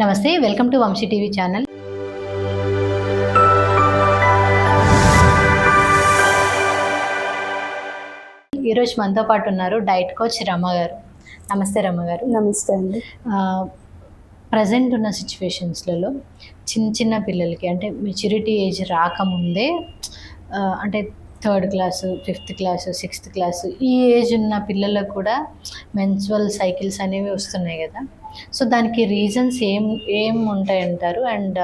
నమస్తే welcome to Vamshi TV channel. ఈరోజు మనతో పాటు ఉన్నారు డైట్ కోచ్ రమ గారు. నమస్తే రమ గారు. నమస్తే అండి. ప్రజెంట్ ఉన్న సిచ్యువేషన్స్లలో చిన్న చిన్న పిల్లలకి అంటే మెచ్యూరిటీ ఏజ్ రాకముందే అంటే third class fifth class sixth class ఈ ఏజ్ ఉన్న పిల్లలకు కూడా మెన్సువల్ సైకిల్స్ అనేవి వస్తున్నాయి కదా. సో దానికి రీజన్స్ ఏం ఏం ఉంటాయంటారు అండ్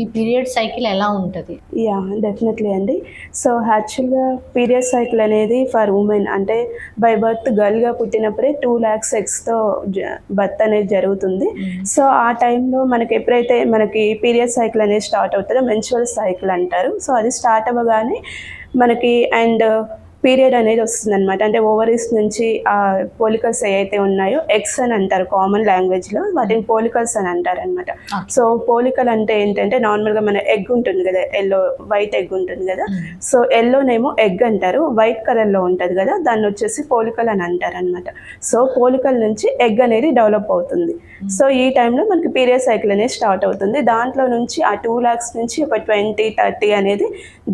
ఈ పీరియడ్ సైకిల్ ఎలా ఉంటుంది? యా డెఫినెట్లీ అండి. సో యాక్చువల్గా పీరియడ్ సైకిల్ అనేది ఫర్ ఉమెన్ అంటే బై బర్త్ గర్ల్గా పుట్టినప్పుడే టూ ల్యాక్స్ ఎక్స్తో బర్త్ అనేది జరుగుతుంది. సో ఆ టైంలో మనకి ఎప్పుడైతే మనకి పీరియడ్ సైకిల్ అనేది స్టార్ట్ అవుతుందో మెన్చువల్ సైకిల్ అంటారు. సో అది స్టార్ట్ అవ్వగానే మనకి అండ్ పీరియడ్ అనేది వస్తుంది అనమాట అంటే ఓవరీస్ నుంచి ఆ పోలికల్స్ ఏవైతే ఉన్నాయో ఎగ్స్ అని అంటారు కామన్ లాంగ్వేజ్లో వాటిని పోలికల్స్ అని అంటారు అనమాట సో పోలికల్ అంటే ఏంటంటే నార్మల్గా మన ఎగ్ ఉంటుంది కదా ఎల్లో వైట్ ఎగ్ ఉంటుంది కదా. సో ఎల్లోనేమో ఎగ్ అంటారు వైట్ కలర్లో ఉంటుంది కదా దాన్ని వచ్చేసి పోలికల్ అని అంటారు అనమాట సో పోలికల్ నుంచి ఎగ్ అనేది డెవలప్ అవుతుంది. సో ఈ టైంలో మనకి పీరియడ్ సైకిల్ అనేది స్టార్ట్ అవుతుంది. దాంట్లో నుంచి ఆ టూ ల్యాక్స్ నుంచి ఒక ట్వంటీ థర్టీ అనేది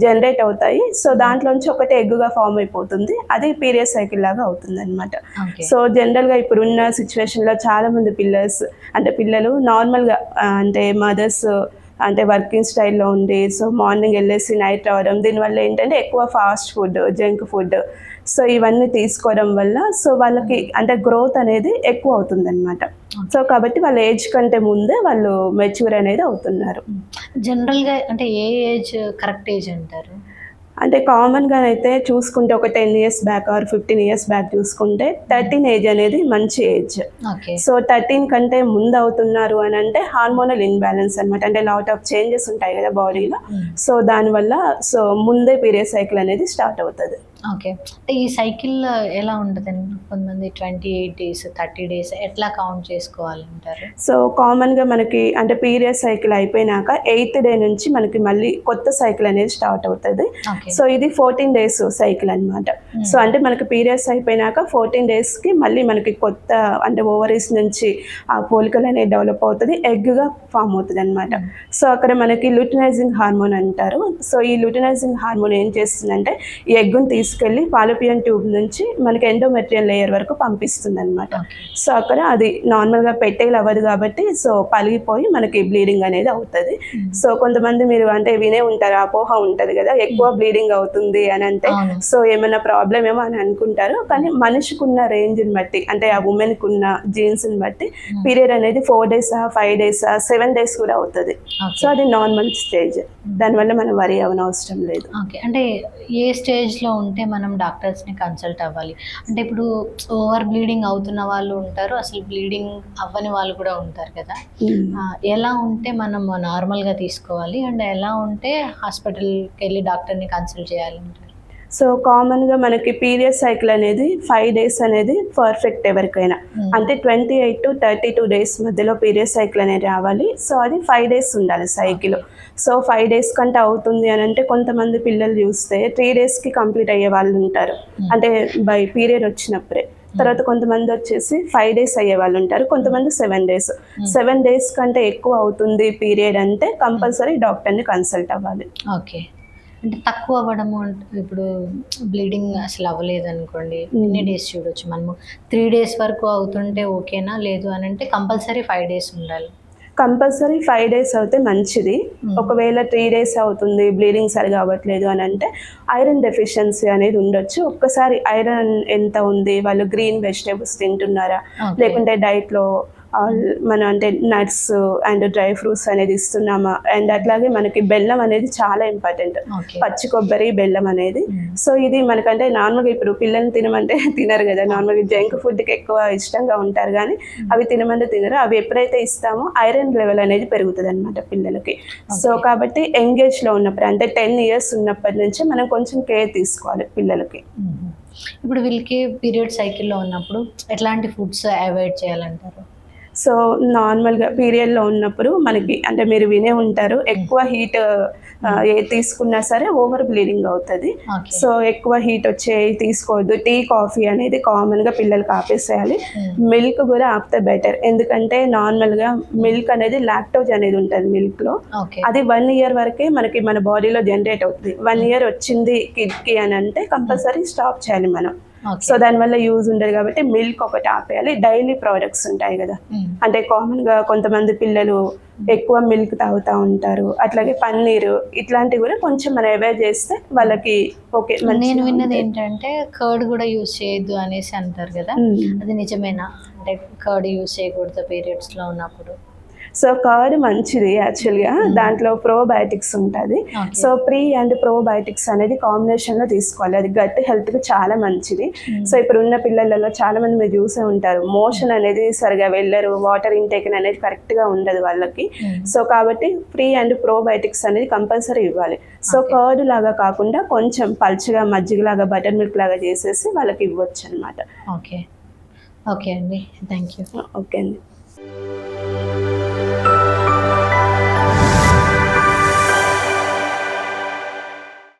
జనరేట్ అవుతాయి. సో దాంట్లో నుంచి ఒకటి ఎగ్గుగా ఫామ్ అయిపోతుంది అది పీరియడ్ సైకిల్ లాగా అవుతుంది అనమాట సో జనరల్గా ఇప్పుడున్న సిచ్యువేషన్లో చాలా మంది పిల్లర్స్ అంటే పిల్లలు నార్మల్గా అంటే మదర్స్ అంటే వర్కింగ్ స్టైల్లో ఉండి సో మార్నింగ్ వెళ్ళేసి నైట్ రావడం దీనివల్ల ఏంటంటే ఎక్కువ fast food junk food so ఇవన్నీ తీసుకోవడం వల్ల సో వాళ్ళకి అంటే గ్రోత్ అనేది ఎక్కువ అవుతుంది అనమాట సో కాబట్టి వాళ్ళ ఏజ్ కంటే ముందే వాళ్ళు మెచ్యూర్ అనేది అవుతున్నారు. జనరల్గా అంటే ఏ ఏజ్ కరెక్ట్ ఏజ్ అంటారు? అంటే కామన్గా అయితే చూసుకుంటే ఒక ten years back or fifteen years back చూసుకుంటే థర్టీన్ ఏజ్ అనేది మంచి ఏజ్. సో థర్టీన్ కంటే ముందు అవుతున్నారు అని అంటే హార్మోనల్ ఇన్బ్యాలెన్స్ అనమాట అంటే లాట్ ఆఫ్ చేంజెస్ ఉంటాయి కదా బాడీలో. సో దానివల్ల సో ముందే పీరియడ్ సైకిల్ అనేది స్టార్ట్ అవుతుంది. ఓకే. అంటే ఈ సైకిల్ ఎలా ఉంటుంది కొంతమంది twenty eight days thirty days ఎట్లా కౌంట్ చేసుకోవాలంటారు? సో కామన్గా మనకి అంటే పీరియడ్ సైకిల్ అయిపోయినాక ఎయిత్ డే నుంచి మనకి మళ్ళీ కొత్త సైకిల్ అనేది స్టార్ట్ అవుతుంది. సో ఇది ఫోర్టీన్ డేస్ సైకిల్ అన్నమాట. సో అంటే మనకి పీరియడ్స్ అయిపోయినాక ఫోర్టీన్ డేస్కి మళ్ళీ మనకి కొత్త అంటే ఓవరీస్ నుంచి ఆ పోలికలు అనేది డెవలప్ అవుతుంది ఎగ్గా ఫామ్ అవుతుంది అనమాట సో అక్కడ మనకి లుటినైజింగ్ హార్మోన్ అంటారు. సో ఈ లుటినైజింగ్ హార్మోన్ ఏం చేస్తుందంటే ఈ ఎగ్గును తీసుకెళ్ళి పాలోపియన్ ట్యూబ్ నుంచి మనకి ఎండోమెట్రియల్ లేయర్ వరకు పంపిస్తుంది అనమాట సో అక్కడ అది నార్మల్గా పెట్టేలు అవ్వదు కాబట్టి సో పలిగిపోయి మనకి బ్లీడింగ్ అనేది అవుతుంది. సో కొంతమంది మీరు అంటే వినే ఉంటారు అపోహ ఉంటుంది కదా ఎక్కువ బ్లీడింగ్ అవుతుంది అని అంటే. సో ఏమైనా ప్రాబ్లం ఏమో అని అనుకుంటారు. కానీ మనిషికి ఉన్న రేంజ్ని బట్టి అంటే ఆ ఉమెన్కి ఉన్న జీన్స్ని బట్టి పీరియడ్ అనేది four days five days seven days కూడా అవుతుంది. సో అది నార్మల్ స్టేజ్ దానివల్ల మనం వరి అవనవసరం లేదు. అంటే ఏ స్టేజ్లో ఉంటే మనం డాక్టర్స్ని కన్సల్ట్ అవ్వాలి. అంటే ఇప్పుడు ఓవర్ బ్లీడింగ్ అవుతున్న వాళ్ళు ఉంటారు అసలు బ్లీడింగ్ అవ్వని వాళ్ళు కూడా ఉంటారు కదా. ఎలా ఉంటే మనం నార్మల్గా తీసుకోవాలి? అండ్ ఎలా ఉంటే హాస్పిటల్కి వెళ్ళి డాక్టర్ని కన్సల్ట్ చేయాలి సో కామన్గా మనకి పీరియడ్ సైకిల్ అనేది ఫైవ్ డేస్ అనేది పర్ఫెక్ట్ ఎవరికైనా. Hmm. అంటే twenty eight to thirty two days మధ్యలో పీరియడ్ సైకిల్ అనేది రావాలి. సో అది ఫైవ్ డేస్ ఉండాలి సైకిల్. సో ఫైవ్ డేస్ కంటే అవుతుంది అని అంటే కొంతమంది పిల్లలు చూస్తే త్రీ డేస్కి కంప్లీట్ అయ్యే వాళ్ళు ఉంటారు. అంటే బై పీరియడ్ వచ్చినప్పుడే. తర్వాత కొంతమంది వచ్చేసి ఫైవ్ డేస్ అయ్యే వాళ్ళు ఉంటారు. కొంతమంది సెవెన్ డేస్ సెవెన్ డేస్ కంటే ఎక్కువ అవుతుంది పీరియడ్ అంటే కంపల్సరీ డాక్టర్ని కన్సల్ట్ అవ్వాలి. ఓకే అంటే తక్కువ అవ్వడము అంటే ఇప్పుడు బ్లీడింగ్ అసలు అవ్వలేదు అనుకోండి ఎన్ని డేస్ చూడొచ్చు మనము? త్రీ డేస్ వరకు అవుతుంటే ఓకేనా? లేదు అని అంటే కంపల్సరీ ఫైవ్ డేస్ ఉండాలి. కంపల్సరీ ఫైవ్ డేస్ అవుతే మంచిది. ఒకవేళ త్రీ డేస్ అవుతుంది బ్లీడింగ్ సరిగా అవ్వట్లేదు అని అంటే ఐరన్ డెఫిషియన్సీ అనేది ఉండొచ్చు. ఒక్కసారి ఐరన్ ఎంత ఉంది? వాళ్ళు గ్రీన్ వెజిటేబుల్స్ తింటున్నారా. లేకుంటే డైట్లో మన అంటే నట్స్ అండ్ డ్రై ఫ్రూట్స్ అనేది ఇస్తున్నామా? అండ్ అట్లాగే మనకి బెల్లం అనేది చాలా ఇంపార్టెంట్. పచ్చి కొబ్బరి బెల్లం అనేది. సో ఇది మనకంటే నార్మల్గా ఇప్పుడు పిల్లల్ని తినమంటే తినరు కదా. నార్మల్గా జంక్ ఫుడ్కి ఎక్కువ ఇష్టంగా ఉంటారు కానీ అవి తినమంటే తినరు. అవి ఎప్పుడైతే ఇస్తామో ఐరన్ లెవెల్ అనేది పెరుగుతుంది అనమాట పిల్లలకి. సో కాబట్టి ఎంగేజ్లో ఉన్నప్పుడు అంటే టెన్ ఇయర్స్ ఉన్నప్పటి నుంచి మనం కొంచెం కేర్ తీసుకోవాలి పిల్లలకి. ఇప్పుడు వీళ్ళకి పీరియడ్ సైకిల్లో ఉన్నప్పుడు ఎట్లాంటి ఫుడ్స్ అవాయిడ్ చేయాలంటారు? సో నార్మల్గా పీరియడ్లో ఉన్నప్పుడు మనకి అంటే మీరు వినే ఉంటారు ఎక్కువ హీట్ ఏ తీసుకున్నా సరే ఓవర్ బ్లీడింగ్ అవుతుంది. సో ఎక్కువ హీట్ వచ్చే తీసుకోవద్దు. టీ కాఫీ అనేది కామన్గా పిల్లలకి ఆపేసేయాలి. మిల్క్ కూడా ఆపితే బెటర్. ఎందుకంటే నార్మల్గా మిల్క్ అనేది లాక్టోజ్ అనేది ఉంటుంది మిల్క్లో. అది వన్ ఇయర్ వరకే మనకి మన బాడీలో జనరేట్ అవుతుంది. వన్ ఇయర్ వచ్చింది కిడ్కి అని అంటే కంపల్సరీ స్టాప్ చేయాలి మనం. సో దానివల్ల యూజ్ ఉండదు కాబట్టి మిల్క్ ఒకటి ఆపేయాలి. డైలీ ప్రోడక్ట్స్ ఉంటాయి కదా. మ్మ్. అంటే కామన్గా కొంతమంది పిల్లలు ఎక్కువ మిల్క్ తాగుతూ ఉంటారు. అట్లాగే పన్నీరు ఇట్లాంటివి కూడా కొంచెం మనం అవాయిడ్ చేస్తే వాళ్ళకి ఓకే నేను విన్నది ఏంటంటే కర్డ్ కూడా యూజ్ చేయొద్దు అనేసి అంటారు కదా. అది నిజమేనా? అంటే కర్డ్ యూజ్ చేయకూడదు పీరియడ్స్లో ఉన్నప్పుడు. సో కర్డ్ మంచిది యాక్చువల్గా దాంట్లో ప్రోబయోటిక్స్ ఉంటుంది. సో ప్రీ అండ్ ప్రోబయోటిక్స్ అనేది కాంబినేషన్లో తీసుకోవాలి. అది గట్ హెల్త్కి చాలా మంచిది. సో ఇప్పుడు ఉన్న పిల్లలలో చాలా మంది మీరు చూసే ఉంటారు. మోషన్ అనేది సరిగా వెళ్ళరు. వాటర్ ఇంటేక్ అనేది కరెక్ట్గా ఉండదు వాళ్ళకి. సో కాబట్టి ఫ్రీ అండ్ ప్రోబయోటిక్స్ అనేది కంపల్సరీ ఇవ్వాలి. సో కర్డ్ లాగా కాకుండా కొంచెం పల్చగా మజ్జిగ లాగా బటర్ మిల్క్ లాగా చేసేసి వాళ్ళకి ఇవ్వచ్చు అనమాట ఓకే ఓకే అండి. థ్యాంక్ యూ ఓకే అండి.